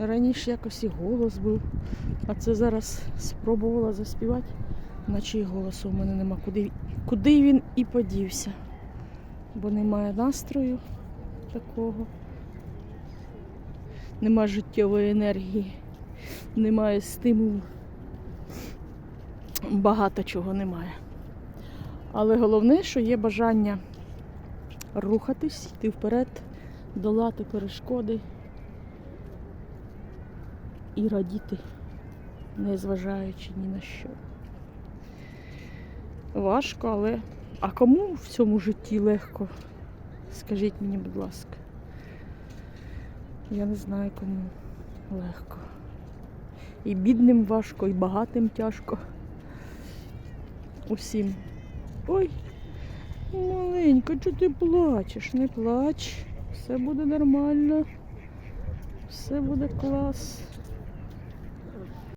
Раніше якось і голос був, а це зараз спробувала заспівати, наче і голосу в мене нема. Куди, куди він і подівся. Бо немає настрою такого, немає життєвої енергії, немає стимулу. Багато чого немає. Але головне, що є бажання рухатись, йти вперед, долати перешкоди і радіти, не зважаючи ні на що. Важко, але а кому в цьому житті легко? Скажіть мені, будь ласка. Я не знаю, кому легко. І бідним важко, і багатим тяжко. Усім. Ой, маленька, чого ти плачеш? Не плач. Все буде нормально. Все буде клас.